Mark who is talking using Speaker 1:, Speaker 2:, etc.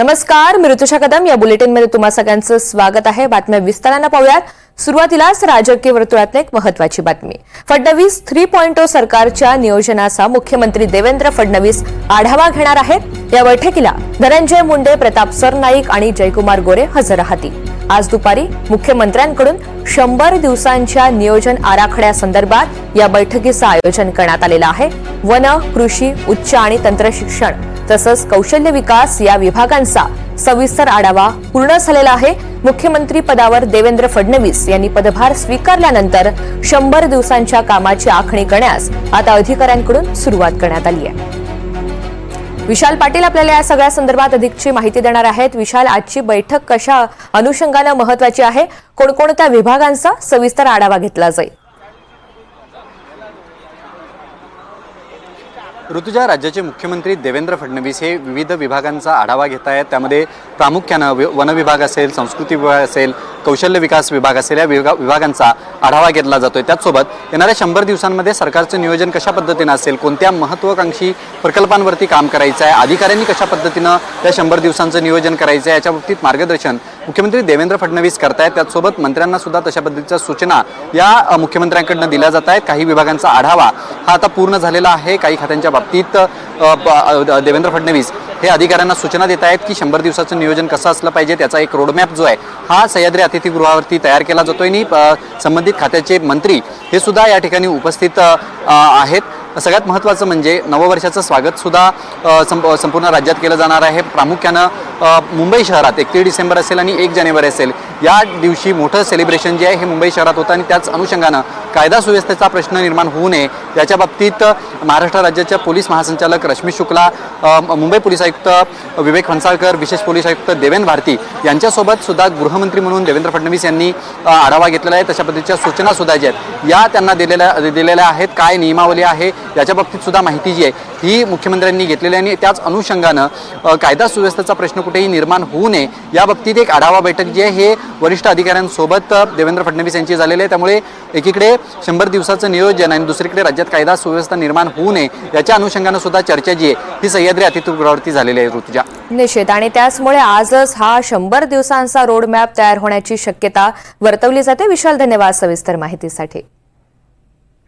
Speaker 1: नमस्कार मी ऋतुषा कदम. या बुलेटिनमध्ये तुम्हा सगळ्यांचं स्वागत आहे. बातम्या विस्तारानं पाहूयात. सुरुवातीलाच राजकीय वर्तुळातली एक महत्वाची बातमी. फडणवीस थ्री पॉइंट सरकारच्या नियोजनाचा मुख्यमंत्री देवेंद्र फडणवीस आढावा घेणार आहेत. या बैठकीला धनंजय मुंडे प्रताप सरनाईक आणि जयकुमार गोरे हजर राहतील. आज दुपारी मुख्यमंत्र्यांकडून शंभर दिवसांच्या नियोजन आराखड्यासंदर्भात या बैठकीचं आयोजन करण्यात आलेलं आहे. वन कृषी उच्च आणि तंत्रशिक्षण तसंच कौशल्य विकास या विभागांचा सविस्तर आढावा पूर्ण झालेला आहे. मुख्यमंत्री पदावर देवेंद्र फडणवीस यांनी पदभार स्वीकारल्यानंतर शंभर दिवसांच्या कामाची आखणी करण्यास आता अधिकाऱ्यांकडून सुरुवात करण्यात आली आहे. विशाल पाटील आपल्याला या सगळ्या संदर्भात अधिकची माहिती देणार आहेत. विशाल आजची बैठक कशा अनुषंगानं महत्वाची आहे? कोणकोणत्या विभागांचा सविस्तर आढावा घेतला जाईल?
Speaker 2: ऋतुजा राज्याचे मुख्यमंत्री देवेंद्र फडणवीस हे विविध विभागांचा आढावा घेत आहेत. त्यामध्ये प्रामुख्यानं वन विभाग असेल संस्कृती विभाग असेल कौशल्य विकास विभाग असेल या विभाग विभागांचा आढावा घेतला जातोय. त्याचसोबत येणाऱ्या शंभर दिवसांमध्ये सरकारचं नियोजन कशा पद्धतीनं असेल कोणत्या महत्त्वाकांक्षी प्रकल्पांवरती काम करायचं आहे अधिकाऱ्यांनी कशा पद्धतीनं या शंभर दिवसांचं नियोजन करायचं आहे याच्या बाबतीत मार्गदर्शन मुख्यमंत्री देवेंद्र फडणवीस करतायत. त्याचसोबत मंत्र्यांना सुद्धा तशा पद्धतीच्या सूचना या मुख्यमंत्र्यांकडनं दिल्या जात आहेत काही विभागांचा आढावा हा आता पूर्ण झालेला आहे. काही खात्यांच्या बाबतीत देवेंद्र फडणवीस हे अधिकाऱ्यांना सूचना देत आहेत की शंभर दिवसाचं नियोजन कसं असलं पाहिजे त्याचा एक रोडमॅप जो आहे हा सह्याद्री अतिथीगृहावरती तयार केला जातोय. आणि संबंधित खात्याचे मंत्री हे सुद्धा या ठिकाणी उपस्थित आहेत. सगळ्यात महत्त्वाचं म्हणजे नववर्षाचं स्वागत सुद्धा संप संपूर्ण राज्यात केलं जाणार आहे. प्रामुख्यानं मुंबई शहरात एकतीस डिसेंबर असेल आणि एक जानेवारी असेल. या दिवशी मोठं सेलिब्रेशन जे आहे हे मुंबई शहरात होतं आणि त्याच अनुषंगानं कायदा सुव्यवस्थेचा प्रश्न निर्माण होऊ नये. याच्या बाबतीत महाराष्ट्र राज्याच्या पोलीस महासंचालक रश्मी शुक्ला मुंबई पोलीस आयुक्त विवेक फणसाळकर विशेष पोलीस आयुक्त देवेंद्र भारती यांच्यासोबत सुद्धा गृहमंत्री म्हणून देवेंद्र फडणवीस यांनी आढावा घेतलेला आहे. तशा पद्धतीच्या सूचना सुद्धा ज्या आहेत या त्यांना दिलेल्या दिलेल्या आहेत. काय नियमावली आहे याच्या बाबतीत सुद्धा माहिती जी आहे ही मुख्यमंत्र्यांनी घेतलेली आहे. आणि त्याच अनुषंगानं कायदा सुव्यवस्थेचा प्रश्न कुठेही निर्माण होऊ नये या बाबतीत एक आढावा बैठक जी आहे हे वरिष्ठ अधिकाऱ्यांसोबत देवेंद्र फडणवीस यांची झालेली आहे. त्यामुळे एकीकडे शंभर दिवसाचं नियोजन आणि दुसरीकडे राज्यात कायदा सुव्यवस्था निर्माण होऊ नये याच्या अनुषंगानं सुद्धा चर्चा जी आहे ही सह्याद्री अतिथीगृहावरती झालेली आहे ऋतुजा.
Speaker 1: निश्चित. आणि त्याचमुळे आजच हा शंभर दिवसांचा रोड मॅप तयार होण्याची शक्यता वर्तवली जाते. विशाल धन्यवाद सविस्तर माहितीसाठी.